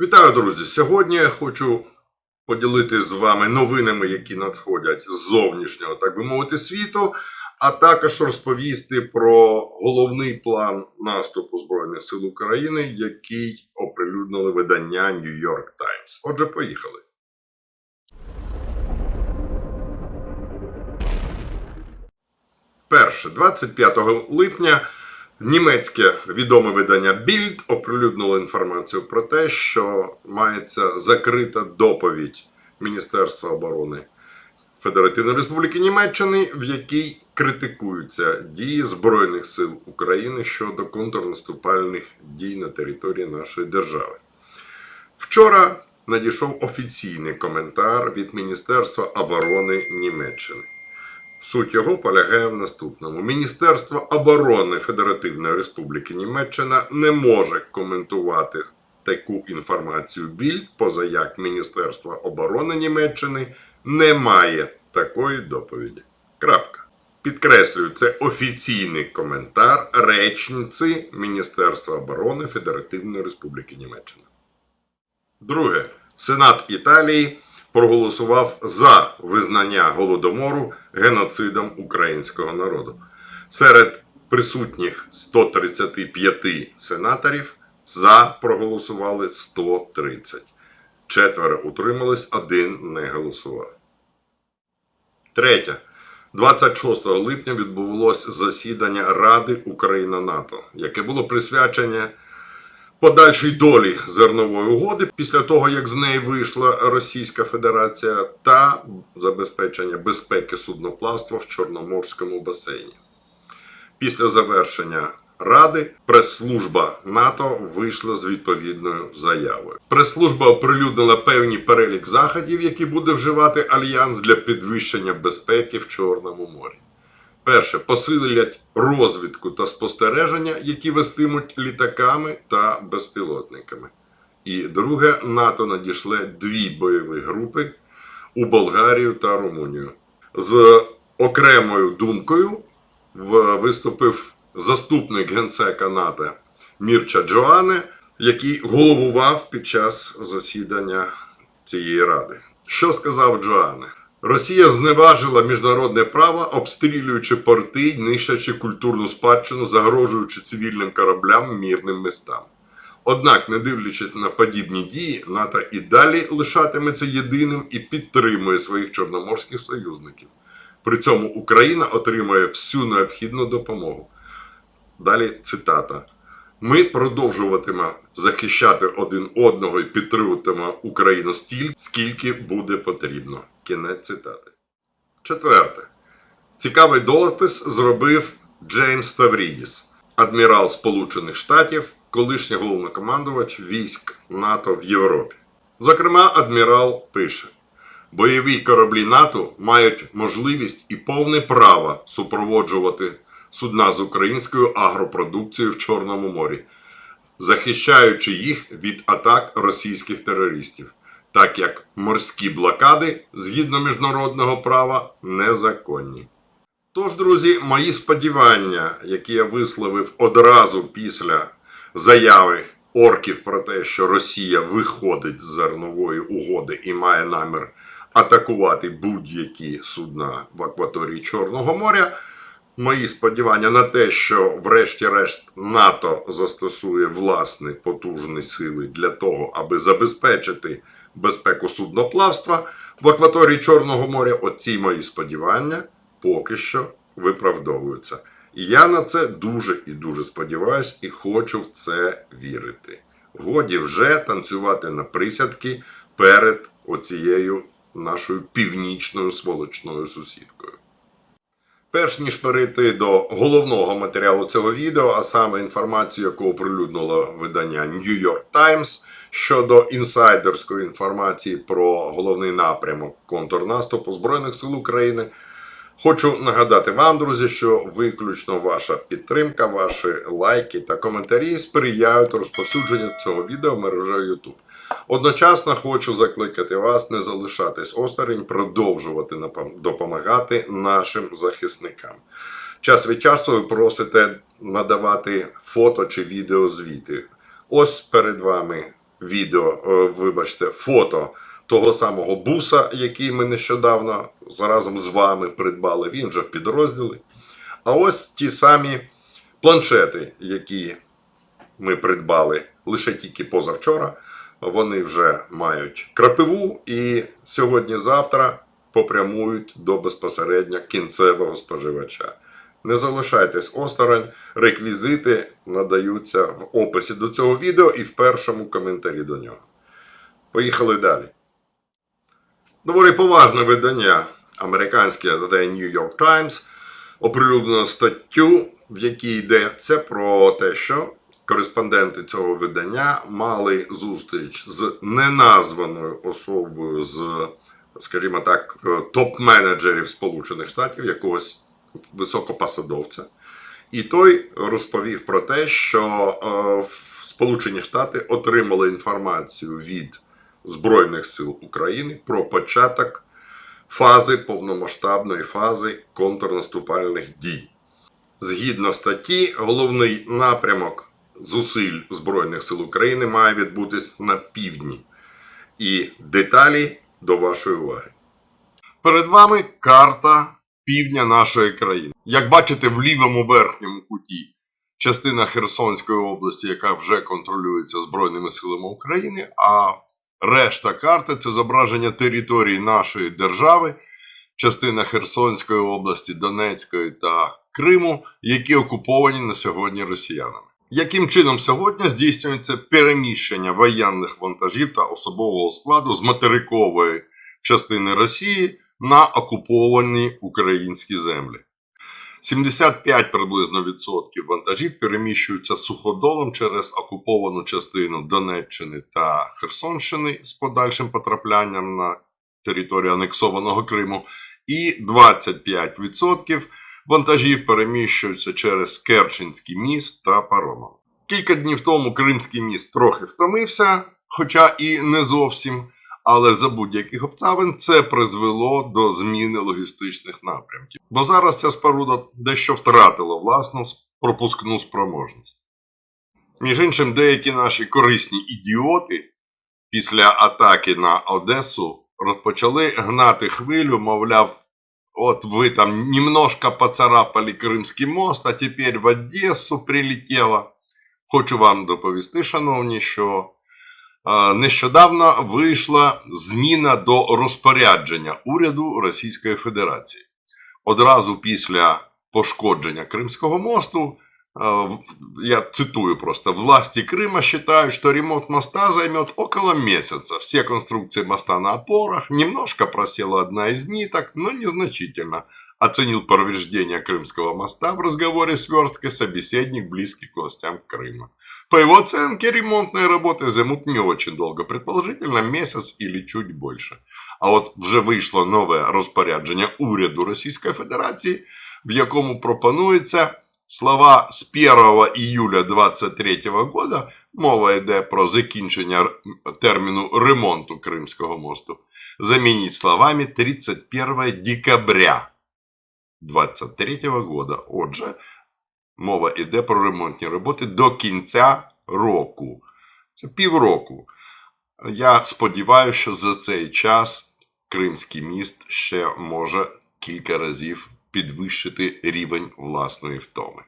Вітаю, друзі! Сьогодні я хочу поділитися з вами новинами, які надходять з зовнішнього, так би мовити, світу, а також розповісти про головний план наступу Збройних сил України, який оприлюднили видання New York Times. Отже, поїхали. Перше, 25 липня німецьке відоме видання Bild оприлюднило інформацію про те, що мається закрита доповідь Міністерства оборони Федеративної Республіки Німеччини, в якій критикуються дії Збройних сил України щодо контрнаступальних дій на території нашої держави. Вчора надійшов офіційний коментар від Міністерства оборони Німеччини. Суть його полягає в наступному: Міністерство оборони Федеративної Республіки Німеччина не може коментувати таку інформацію більд, поза як Міністерство оборони Німеччини не має такої доповіді. Крапка. Підкреслюю, це офіційний коментар речниці Міністерства оборони Федеративної Республіки Німеччина. Друге, Сенат Італії проголосував за визнання голодомору геноцидом українського народу. Серед присутніх 135 сенаторів за проголосували 130. Четверо утримались, один не голосував. Третє. 26 липня відбулося засідання Ради Україна-НАТО, яке було присвячене подальшій долі зернової угоди після того, як з неї вийшла Російська Федерація, та забезпечення безпеки судноплавства в Чорноморському басейні. Після завершення Ради прес-служба НАТО вийшла з відповідною заявою. Прес-служба оприлюднила певний перелік заходів, які буде вживати альянс для підвищення безпеки в Чорному морі. Перше, посилять розвідку та спостереження, які вестимуть літаками та безпілотниками. І друге, НАТО надішле дві бойові групи у Болгарію та Румунію. З окремою думкою виступив заступник генсека НАТО Мірча Джоане, який головував під час засідання цієї ради. Що сказав Джоане? Росія зневажила міжнародне право, обстрілюючи порти, нищачи культурну спадщину, загрожуючи цивільним кораблям мірним містам. Однак, не дивлячись на подібні дії, НАТО і далі лишатиметься єдиним і підтримує своїх чорноморських союзників. При цьому Україна отримує всю необхідну допомогу. Далі цитата. Ми продовжуватимемо захищати один одного і підтримуватимемо Україну стільки, скільки буде потрібно. Кінець цитати. Четверте. Цікавий допис зробив Джеймс Ставрідіс, адмірал Сполучених Штатів, колишній головнокомандувач військ НАТО в Європі. Зокрема, адмірал пише: бойові кораблі НАТО мають можливість і повне право супроводжувати судна з українською агропродукцією в Чорному морі, захищаючи їх від атак російських терористів, так як морські блокади згідно міжнародного права незаконні. Тож, друзі, мої сподівання, які я висловив одразу після заяви орків про те, що Росія виходить з зернової угоди і має намір атакувати будь-які судна в акваторії Чорного моря. Мої сподівання на те, що, врешті-решт, НАТО застосує власні потужні сили для того, аби забезпечити безпеку судноплавства в акваторії Чорного моря. Оці мої сподівання поки що виправдовуються. І я на це дуже і дуже сподіваюся і хочу в це вірити. Годі вже танцювати на присядки перед оцією нашою північною сволочною сусідкою. Перш ніж перейти до головного матеріалу цього відео, а саме інформацію, яку оприлюднило видання New York Times щодо інсайдерської інформації про головний напрямок контрнаступу Збройних сил України, хочу нагадати вам, друзі, що виключно ваша підтримка, ваші лайки та коментарі сприяють розповсюдженню цього відео мережею YouTube. Одночасно хочу закликати вас не залишатись осторонь, продовжувати допомагати нашим захисникам. Час від часу ви просите надавати фото чи відеозвіти. Ось перед вами відео, е, вибачте, фото того самого буса, який ми нещодавно разом з вами придбали. Він вже в підрозділі. А ось ті самі планшети, які ми придбали лише тільки позавчора. Вони вже мають крапиву і сьогодні-завтра попрямують до безпосередньо кінцевого споживача. Не залишайтесь осторонь, реквізити надаються в описі до цього відео і в першому коментарі до нього. Поїхали далі. Доволі поважне видання американське The New York Times оприлюднено статтю, в якій йдеться про те, що кореспонденти цього видання мали зустріч з неназваною особою з, скажімо так, топ-менеджерів Сполучених Штатів, якогось високопосадовця. І той розповів про те, що е, Сполучені Штати отримали інформацію від Збройних сил України про початок фази повномасштабної фази контрнаступальних дій. Згідно статті, головний напрямок зусиль Збройних сил України має відбутись на півдні. І деталі до вашої уваги. Перед вами карта півдня нашої країни. Як бачите, в лівому верхньому куті частина Херсонської області, яка вже контролюється Збройними силами України, а решта карти це зображення території нашої держави, частина Херсонської області, Донецької та Криму, які окуповані на сьогодні росіянами. Яким чином сьогодні здійснюється переміщення воєнних вантажів та особового складу з материкової частини Росії на окуповані українські землі? 75 приблизно відсотків вантажів переміщуються суходолом через окуповану частину Донеччини та Херсонщини з подальшим потраплянням на територію анексованого Криму, і 25% вантажів переміщуються через Керченський міст та паромом. Кілька днів тому Кримський міст трохи втомився, хоча і не зовсім. Але за будь-яких обставин це призвело до зміни логістичних напрямків. Бо зараз ця споруда дещо втратила власну пропускну спроможність. Між іншим, деякі наші корисні ідіоти після атаки на Одесу розпочали гнати хвилю, мовляв, от ви там немножко поцарапали Кримський мост, а тепер в Одесу прилетіло. Хочу вам доповісти, шановні, що нещодавно вийшла зміна до розпорядження уряду Російської Федерації. Одразу після пошкодження Кримського мосту, я цитую просто, власти Крыма считают, что ремонт моста займет около месяца. Все конструкции моста на опорах, немножко просела одна из ниток, но незначительно. Оценил повреждения Крымского моста в разговоре с версткой собеседник, близкий к властям Крыма. По его оценке, ремонтные работы займут не очень долго, предположительно месяц или чуть больше. А от вже вийшло нове розпорядження уряду Російської Федерації, в якому пропонується Слова з 1 июля 2023 года, мова йде про закінчення терміну ремонту Кримського мосту, замініть словами 31 декабря 2023 года. Отже, мова йде про ремонтні роботи до кінця року. Це півроку. Я сподіваюся, що за цей час Кримський міст ще може кілька разів підвищити рівень власної втоми.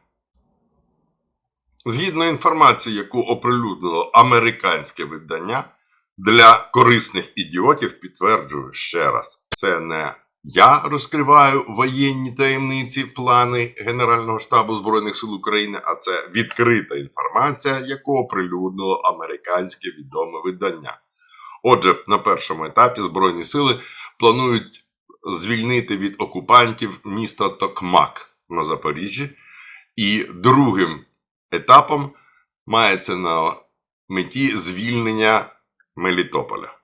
Згідно інформації, яку оприлюднило американське видання, для корисних ідіотів підтверджую ще раз, це не я розкриваю воєнні таємниці, плани Генерального штабу Збройних сил України, а це відкрита інформація, яку оприлюднило американське відоме видання. Отже, на першому етапі Збройні сили планують звільнити від окупантів місто Токмак на Запоріжжі, і другим етапом мається на меті звільнення Мелітополя.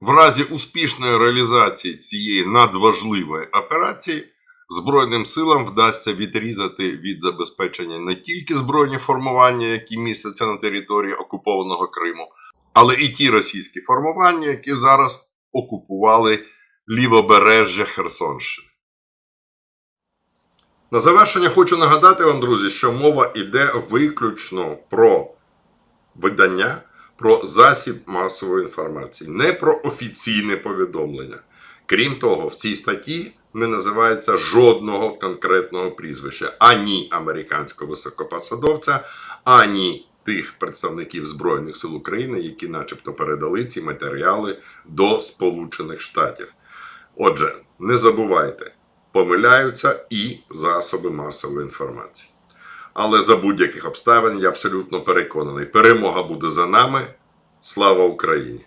В разі успішної реалізації цієї надважливої операції Збройним силам вдасться відрізати від забезпечення не тільки збройні формування, які містяться на території окупованого Криму, але і ті російські формування, які зараз окупували лівобережжя Херсонщини. На завершення хочу нагадати вам, друзі, що мова йде виключно про видання про засіб масової інформації, не про офіційне повідомлення. Крім того, в цій статті не називається жодного конкретного прізвища ані американського високопосадовця, ані тих представників Збройних сил України, які, начебто, передали ці матеріали до Сполучених Штатів. Отже, не забувайте, помиляються і засоби масової інформації. Але за будь-яких обставин я абсолютно переконаний, перемога буде за нами. Слава Україні!